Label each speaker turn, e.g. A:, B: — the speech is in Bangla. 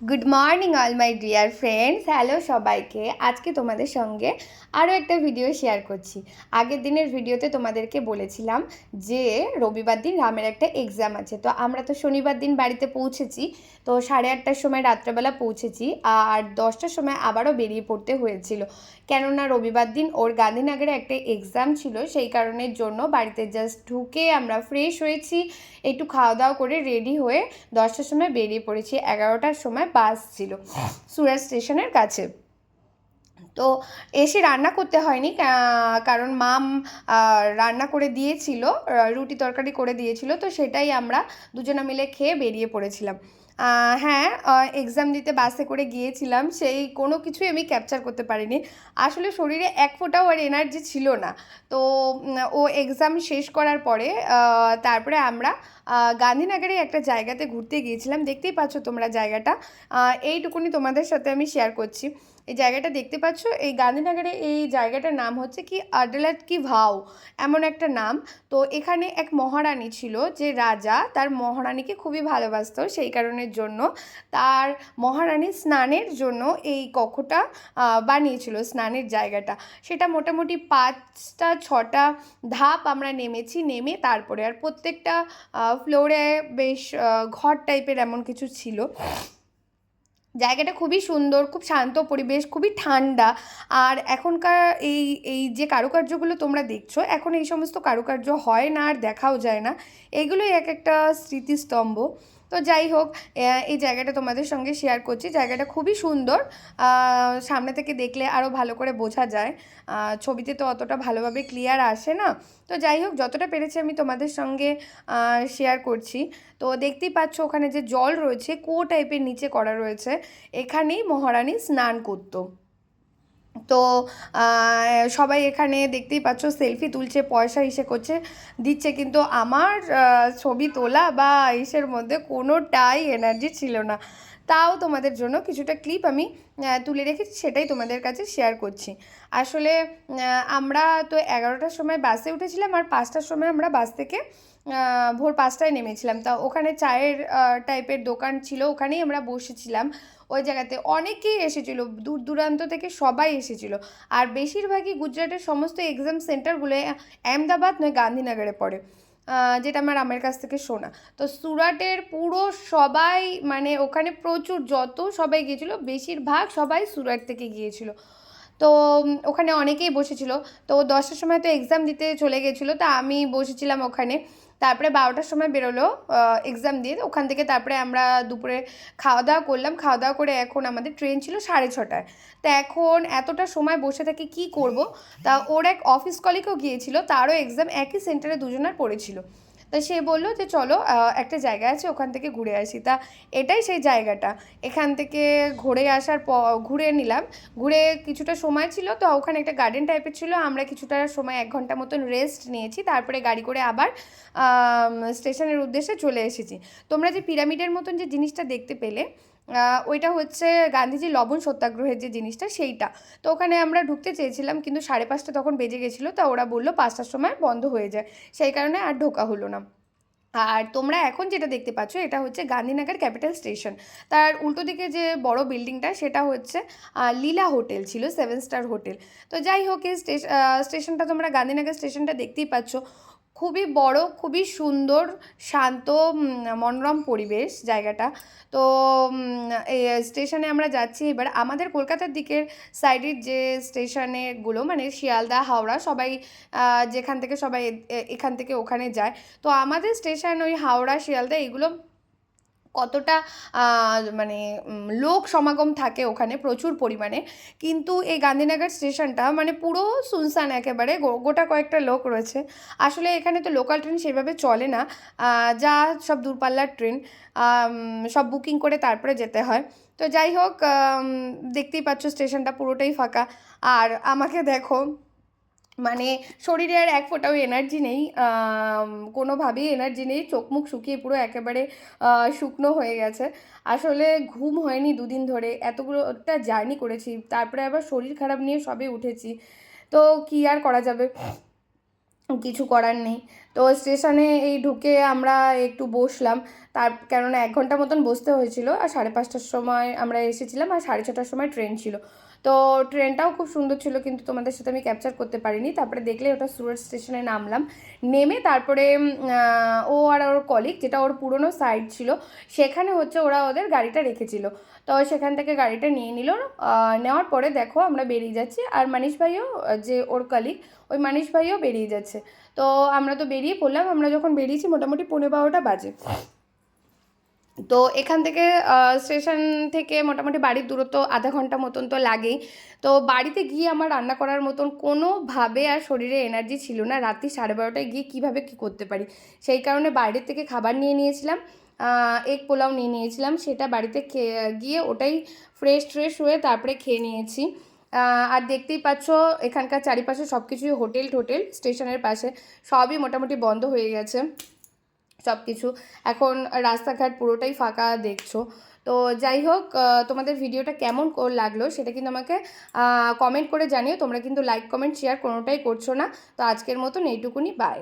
A: Good morning all my dear friends hello সবাইকে। আজকে তোমাদের সঙ্গে আরও একটা ভিডিও শেয়ার করছি। আগের দিনের ভিডিওতে তোমাদেরকে বলেছিলাম যে, রবিবার দিন রামের একটা এক্সাম আছে। তো আমরা তো শনিবার দিন বাড়িতে পৌঁছেছি। তো সাড়ে আটটার সময় রাত্রেবেলা পৌঁছেছি। আর দশটার সময় আবারও বেরিয়ে পড়তে হয়েছিল। কেননা রবিবার দিন ওর গান্ধীনগরে একটা এক্সাম ছিল। সেই কারণের জন্য বাড়িতে জাস্ট ঢুকে আমরা ফ্রেশ হয়েছি। একটু খাওয়া দাওয়া করে রেডি হয়ে দশটার সময় বেরিয়ে পড়েছি। এগারোটার সময় বাস ছিল সুরাট স্টেশনের কাছে। তো এসে রান্না করতে হয়নি কারণ মাম রান্না করে দিয়েছিল রুটি তরকারি করে দিয়েছিল, তো সেটাই আমরা দুজনে মিলে খেয়ে বেরিয়ে পড়েছিলাম। হ্যাঁ এক্সাম দিতে বাসে করে গিয়েছিলাম, সেই কোনো কিছুই আমি ক্যাপচার করতে পারিনি। আসলে শরীরে এক ফোঁটাও আর এনার্জি ছিল না। তো ও এক্সাম শেষ করার পরে তারপরে আমরা গান্ধীনগরে একটা জায়গাতে ঘুরতে গিয়েছিলাম। দেখতেই পাচ্ছ তোমরা জায়গাটা। এইটুকুনি তোমাদের সাথে আমি শেয়ার করছি। এই জায়গাটা দেখতে পাচ্ছ? এই গান্ধীনগরে এই জায়গাটার নাম হচ্ছে কি আডলাট কি ভাও, এমন একটা নাম। তো এখানে এক মহারানী ছিল যে রাজা, তার মহারানীকে খুবই ভালোবাসতো সেই কারণের জন্য। তার মহারানী স্নানের জন্য এই কক্ষটা বানিয়েছিল স্নানের জায়গাটা। সেটা মোটামুটি পাঁচটা, ছটা ধাপ আমরা নেমেছি, নেমে তারপরে আর প্রত্যেকটা ফ্লোরে বেশ ঘর টাইপের এমন কিছু ছিল। জায়গাটা খুবই সুন্দর, খুব শান্ত পরিবেশ, খুবই ঠান্ডা। আর এখনকার এই এই যে কারুকার্যগুলো তোমরা দেখছ, এখন এই সমস্ত কারুকার্য হয় না আর দেখাও যায় না। এগুলোই এক একটা স্মৃতিস্তম্ভ। তো যাই হোক এই জায়গাটা তোমাদের সঙ্গে শেয়ার করছি। জায়গাটা খুবই সুন্দর। সামনে থেকে দেখলে আরও ভালো করে বোঝা যায়। ছবিতে তো অতটা ভালোভাবে ক্লিয়ার আসে না। তো যাই হোক, যতটা পেরেছি আমি তোমাদের সঙ্গে শেয়ার করছি। তো দেখতেই পাচ্ছ ওখানে যে জল রয়েছে, কুয়ো টাইপের নিচে করা রয়েছে। এখানেই মহারানী স্নান করতো। তো সবাই এখানে দেখতেই পাচ্ছ সেলফি তুলছে, পয়সা ইসে করছে, দিচ্ছে কিন্তু আমার ছবি তোলা বা ইসের মধ্যে কোনোটাই এনার্জি ছিল না। তাও তোমাদের জন্য কিছুটা ক্লিপ আমি তুলে রেখেছি, সেটাই তোমাদের কাছে শেয়ার করছি। আসলে আমরা তো এগারোটার সময় বাসে উঠেছিলাম আর পাঁচটার সময় আমরা বাস থেকে ভোর পাঁচটায় নেমেছিলাম। তা ওখানে চায়ের টাইপের দোকান ছিল, ওখানেই আমরা বসেছিলাম। ওই জায়গাতে অনেকেই এসেছিল, দূর দূরান্ত থেকে সবাই এসেছিল। আর বেশিরভাগই গুজরাটের সমস্ত এক্সাম সেন্টারগুলো আহমেদাবাদ নয়, গান্ধীনগরে পড়ে। যেটা আমার আমের কাছ থেকে শোনা তো সুরাটের পুরো সবাই মানে ওখানে প্রচুর, যত সবাই গিয়েছিল, বেশিরভাগ সবাই সুরাট থেকে গিয়েছিল। তো ওখানে অনেকেই বসেছিল। তো দশটার সময় তো এক্সাম দিতে চলে গেছিল, তা আমি বসেছিলাম ওখানে। তারপরে বারোটার সময় বেরোলো এক্সাম দিয়ে। ওখান থেকে তারপরে আমরা দুপুরে খাওয়া দাওয়া করলাম। খাওয়া দাওয়া করে এখন আমাদের ট্রেন ছিল সাড়ে ছটায়। তা এখন এতটা সময় বসে থেকে কি করব? তা ওর এক অফিস কলিগও গিয়েছিল, তারও এক্সাম একই সেন্টারে দুজনের পড়েছিল। তা সে বলল যে, চলো একটা জায়গা আছে, ওখান থেকে ঘুরে আসি। তা এটাই সেই জায়গাটা। এখান থেকে ঘুরে আসার পর, ঘুরে নিলাম। ঘুরে কিছুটা সময় ছিল, তো ওখানে একটা গার্ডেন টাইপের ছিল। আমরা কিছুটা সময়, এক ঘণ্টা মতন রেস্ট নিয়েছি। তারপরে গাড়ি করে আবার স্টেশনের উদ্দেশ্যে চলে এসেছি। তোমরা যে পিরামিডের মতন যে জিনিসটা দেখতে পেলে ওইটা হচ্ছে গান্ধীজি লবণ সত্যাগ্রহের যে জিনিসটা, সেইটা। তো ওখানে আমরা ঢুকতে চেয়েছিলাম, কিন্তু সাড়ে পাঁচটা তখন বেজে গেছিল, তা ওরা বলল, পাঁচটার সময় বন্ধ হয়ে যায়। সেই কারণে আর ঢোকা হলো না। আর তোমরা এখন যেটা দেখতে পাচ্ছ, এটা হচ্ছে গান্ধীনগর ক্যাপিটাল স্টেশন। তার উল্টো দিকে যে বড় বিল্ডিংটা, সেটা হচ্ছে লীলা হোটেল ছিল, সেভেন স্টার হোটেল। তো যাই হোক, এই স্টেশ- স্টেশনটা তোমরা গান্ধীনগর স্টেশনটা দেখতেই পাচ্ছ। খুবই বড়, খুবই সুন্দর, শান্ত মনোরম পরিবেশ জায়গাটা। তো স্টেশনে আমরা যাচ্ছি এবার। আমাদের কলকাতার দিকের সাইডের যে স্টেশনেরগুলো মানে শিয়ালদা, হাওড়া, সবাই যেখান থেকে সবাই এখান থেকে ওখানে যায়। তো আমাদের স্টেশন ওই হাওড়া, শিয়ালদা, এগুলো কতটা মানে লোক সমাগম থাকে ওখানে প্রচুর পরিমাণে। কিন্তু এই গান্ধীনগর স্টেশনটা মানে পুরো সুনসান একেবারে গোটা কয়েকটা লোক রয়েছে। আসলে এখানে তো লোকাল ট্রেন সেভাবে চলে না। যা সব দূরপাল্লার ট্রেন সব বুকিং করে তারপরে যেতে হয়। তো যাই হোক দেখতেই পাচ্ছ স্টেশনটা পুরোটাই ফাঁকা। আর আমাকে দেখো মানে শরীরে আর এক ফোঁটাও এনার্জি নেই কোনোভাবেই এনার্জি নেই, চোখ মুখ শুকিয়ে পুরো একেবারে শুকনো হয়ে গেছে। আসলে ঘুম হয়নি দুদিন ধরে, এতগুলোটা জার্নি করেছি, তারপরে আবার শরীর খারাপ নিয়ে সবে উঠেছি। তো কী আর করা যাবে? কিছু করার নেই। তো স্টেশনে এই ঢুকে আমরা একটু বসলাম। তার, কেননা এক ঘণ্টা মতন বসতে হয়েছিল আর সাড়ে পাঁচটার সময় আমরা এসেছিলাম আর সাড়ে ছটার সময় ট্রেন ছিল। তো ট্রেনটাও খুব সুন্দর ছিল কিন্তু তোমাদের সাথে আমি ক্যাপচার করতে পারিনি। তারপরে দেখলে ওটা সুরত স্টেশনে নামলাম। নেমে তারপরে ও আর ওর কলিগ যেটা ওর পুরনো সাইড ছিল, সেখানে হচ্ছে ওরা ওদের গাড়িটা রেখেছিল। তো সেখান থেকে গাড়িটা নিয়ে নিল। নেওয়ার পরে দেখো আমরা বেরিয়ে যাচ্ছি আর মানিশ ভাইও, যে ওর কলিগ ওই মানিশ ভাইও বেরিয়ে যাচ্ছে। তো আমরা তো বেরিয়ে পড়লাম, আমরা যখন বেরিয়েছি মোটামুটি পনেরো বারোটা বাজে। তো এখান থেকে স্টেশন থেকে মোটামুটি বাড়ির দূরত্ব আধা ঘণ্টা মতন তো লাগেই। তো বাড়িতে গিয়ে আমার রান্না করার মতন কোনোভাবে আর শরীরে এনার্জি ছিল না। রাত্রি সাড়ে বারোটায় গিয়ে কীভাবে কী করতে পারি? সেই কারণে বাইরের থেকে খাবার নিয়ে নিয়েছিলাম এগ পোলাও নিয়ে নিয়েছিলাম, সেটা বাড়িতে গিয়ে ওটাই ফ্রেশ ট্রেশ হয়ে তারপরে খেয়ে নিয়েছি। আর দেখতেই পাচ্ছ, এখানকার চারিপাশে সব কিছুই হোটেল টোটেল, স্টেশনের পাশে সবই মোটামুটি বন্ধ হয়ে গেছে সব কিছু এখন রাস্তাঘাট পুরোটাই ফাঁকা দেখছ। তো যাই হোক তোমাদের ভিডিওটা কেমন লাগল সেটা কিন্তু আমাকে কমেন্ট করে জানিও। তোমরা কিন্তু লাইক কমেন্ট শেয়ার কোনোটাই করছ না। তো আজকের মতন এইটুকুনি বাই